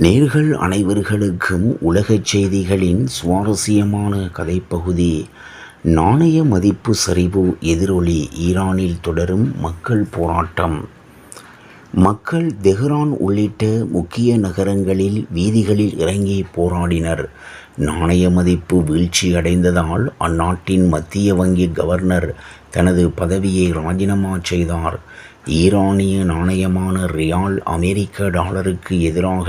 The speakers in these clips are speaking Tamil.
நேர்கள் அனைவர்களுக்கும் உலகச் செய்திகளின் சுவாரஸ்யமான கதைப்பகுதி நாணய மதிப்பு சரிவு எதிரொலி ஈரானில் தொடரும் மக்கள் போராட்டம். மக்கள் தெஹ்ரான் உள்ளிட்ட முக்கிய நகரங்களில் வீதிகளில் இறங்கி போராடினர். நாணய மதிப்பு வீழ்ச்சி அடைந்ததால் அந்நாட்டின் மத்திய வங்கி கவர்னர் தனது பதவியை ராஜினாமா செய்தார். ஈரானிய நாணயமான ரியால் அமெரிக்க டாலருக்கு எதிராக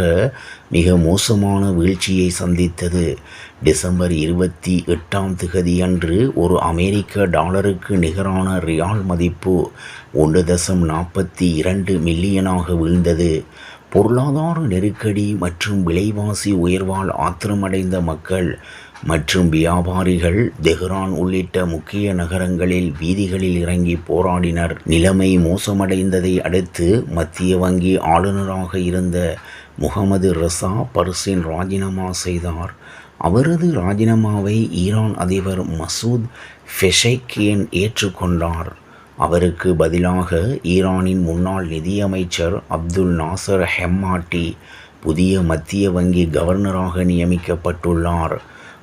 மிக மோசமான வீழ்ச்சியை சந்தித்தது. டிசம்பர் இருபத்தி எட்டாம் திகதியன்று ஒரு அமெரிக்க டாலருக்கு நிகரான ரியால் மதிப்பு ஒன்று தசம் நாற்பத்தி இரண்டு மில்லியனாக வீழ்ந்தது. பொருளாதார நெருக்கடி மற்றும் விலைவாசி உயர்வால் ஆத்திரமடைந்த மக்கள் மற்றும் வியாபாரிகள் தெஹ்ரான் உள்ளிட்ட முக்கிய நகரங்களில் வீதிகளில் இறங்கி போராடினர். நிலைமை மோசமடைந்ததை அடுத்து மத்திய வங்கி ஆளுநராக இருந்த முகமது ரசா பர்சின் ராஜினாமா செய்தார். அவரது ராஜினாமாவை ஈரான் அதிபர் மசூத் ஃபெஷைக்கியன் ஏற்றுக்கொண்டார். அவருக்கு பதிலாக ஈரானின் முன்னாள் நிதியமைச்சர் அப்துல் நாசர் ஹெம்மாட்டி புதிய மத்திய வங்கி கவர்னராக நியமிக்கப்பட்டுள்ளார்.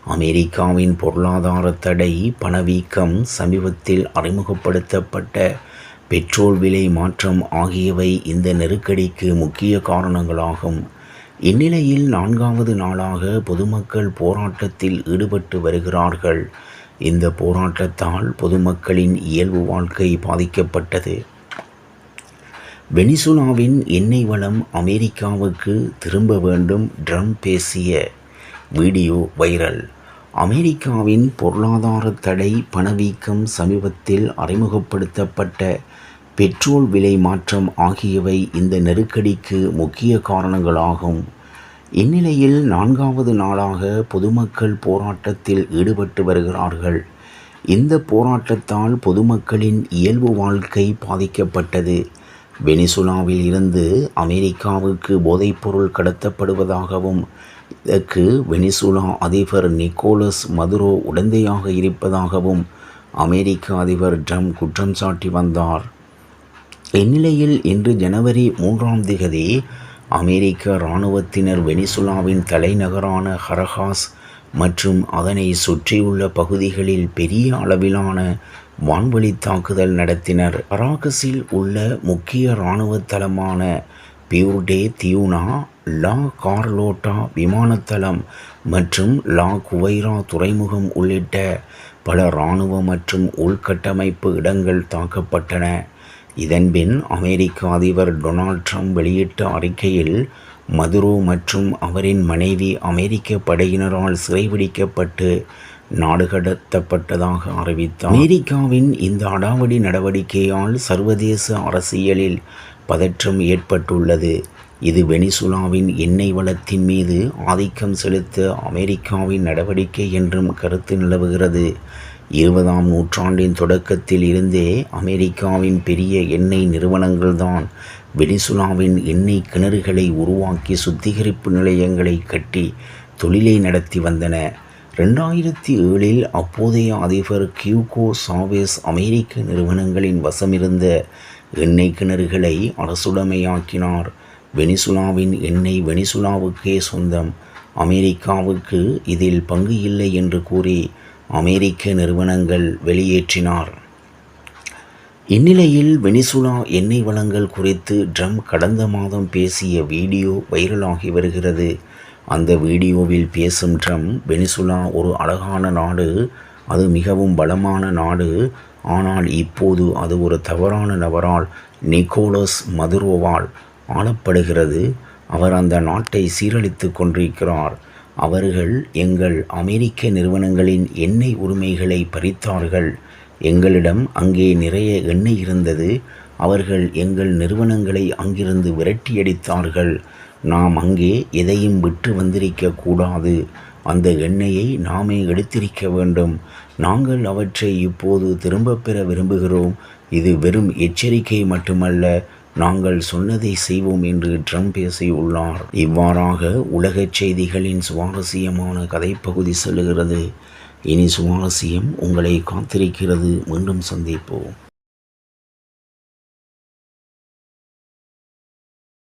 அமெரிக்காவின் பொருளாதார தடை பணவீக்கம் சமீபத்தில் அறிமுகப்படுத்தப்பட்ட பெட்ரோல் விலை மாற்றம் ஆகியவை இந்த நெருக்கடிக்கு முக்கிய காரணங்களாகும். இந்நிலையில் நான்காவது நாளாக பொதுமக்கள் போராட்டத்தில் ஈடுபட்டு வருகிறார்கள். இந்த போராட்டத்தால் பொதுமக்களின் இயல்பு வாழ்க்கை பாதிக்கப்பட்டது. வெனிசுலாவின் எண்ணெய் வளம் அமெரிக்காவுக்கு திரும்ப வேண்டும் ட்ரம்ப் பேசிய வீடியோ வைரல். அமெரிக்காவின் பொருளாதார தடை பணவீக்கம் சமீபத்தில் அறிமுகப்படுத்தப்பட்ட பெட்ரோல் விலை மாற்றம் ஆகியவை இந்த நெருக்கடிக்கு முக்கிய காரணங்களாகும். இந்நிலையில் நான்காவது நாளாக பொதுமக்கள் போராட்டத்தில் ஈடுபட்டு வருகிறார்கள். இந்த போராட்டத்தால் பொதுமக்களின் இயல்பு வாழ்க்கை பாதிக்கப்பட்டது. வெனிசுலாவில் இருந்து அமெரிக்காவுக்கு போதைப்பொருள் கடத்தப்படுவதாகவும் இதற்கு வெனிசுலா அதிபர் நிக்கோலஸ் மதுரோ உடந்தையாக இருப்பதாகவும் அமெரிக்க அதிபர் ட்ரம்ப் குற்றம் சாட்டி வந்தார். இந்நிலையில் இன்று ஜனவரி மூன்றாம் திகதி அமெரிக்க இராணுவத்தினர் வெனிசுலாவின் தலைநகரான ஹரஹாஸ் மற்றும் அதனை சுற்றியுள்ள பகுதிகளில் பெரிய அளவிலான வான்வழி தாக்குதல் நடத்தினர். அராகஸில் உள்ள முக்கிய இராணுவ தளமான பியூர்டே தியூனா லா கார்லோட்டா விமானத்தளம் மற்றும் லா குவைரா துறைமுகம் உள்ளிட்ட பல இராணுவ மற்றும் உள்கட்டமைப்பு இடங்கள் தாக்கப்பட்டன. இதன்பின் அமெரிக்க அதிபர் டொனால்ட் ட்ரம்ப் வெளியிட்ட அறிக்கையில் மதுரோ மற்றும் அவரின் மனைவி அமெரிக்க படையினரால் சிறைபிடிக்கப்பட்டு நாடு கடத்தப்பட்டதாக அறிவித்தார். அமெரிக்காவின் இந்த அடாவடி நடவடிக்கையால் சர்வதேச அரசியலில் பதற்றம் ஏற்பட்டுள்ளது. இது வெனிசுலாவின் எண்ணெய் வளத்தின் மீது ஆதிக்கம் செலுத்த அமெரிக்காவின் நடவடிக்கை என்றும் கருத்து நிலவுகிறது. இருபதாம் நூற்றாண்டின் தொடக்கத்தில் இருந்தே அமெரிக்காவின் பெரிய எண்ணெய் நிறுவனங்கள்தான் வெனிசுலாவின் எண்ணெய் கிணறுகளை உருவாக்கி சுத்திகரிப்பு நிலையங்களை கட்டி தொழிலை நடத்தி வந்தன. ரெண்டாயிரத்தி ஏழில் அப்போதைய அதிபர் கியூகோ சாவேஸ் அமெரிக்க நிறுவனங்களின் வசமிருந்த எண்ணெய் கிணறுகளை அரசுடைமையாக்கினார். வெனிசுலாவின் எண்ணெய் வெனிசுலாவுக்கே சொந்தம். அமெரிக்காவுக்கு இதில் பங்கு இல்லை என்று கூறி அமெரிக்க நிறுவனங்கள் வெளியேற்றினார். இந்நிலையில் வெனிசுலா எண்ணெய் வளங்கள் குறித்து ட்ரம்ப் கடந்த மாதம் பேசிய வீடியோ வைரலாகி வருகிறது. அந்த வீடியோவில் பேசும் ட்ரம்ப் வெனிசுலா ஒரு அழகான நாடு அது மிகவும் பலமான நாடு ஆனால் இப்போது அது ஒரு தவறான நபரால் நிக்கோலஸ் மதுரோவால் ஆளப்படுகிறது. அவர் அந்த நாட்டை சீரழித்து கொண்டிருக்கிறார். அவர்கள் எங்கள் அமெரிக்க நிறுவனங்களின் எண்ணெய் உரிமைகளை பறித்தார்கள். எங்களிடம் அங்கே நிறைய எண்ணெய் இருந்தது. அவர்கள் எங்கள் நிறுவனங்களை அங்கிருந்து விரட்டியடித்தார்கள். நாம் அங்கே எதையும் விட்டு வந்திருக்க கூடாது. அந்த எண்ணெயை நாமே எடுத்திருக்க வேண்டும். நாங்கள் அவற்றை இப்போது திரும்பப் பெற விரும்புகிறோம். இது வெறும் எச்சரிக்கை மட்டுமல்ல நாங்கள் சொன்னதை செய்வோம் என்று ட்ரம்ப் பேசியுள்ளார். இவ்வாறாக உலகச் செய்திகளின் சுவாரஸ்யமான கதைப்பகுதி செல்லுகிறது. இனி சுவாரஸ்யம் உங்களை காத்திருக்கிறது. மீண்டும் சந்திப்போம்.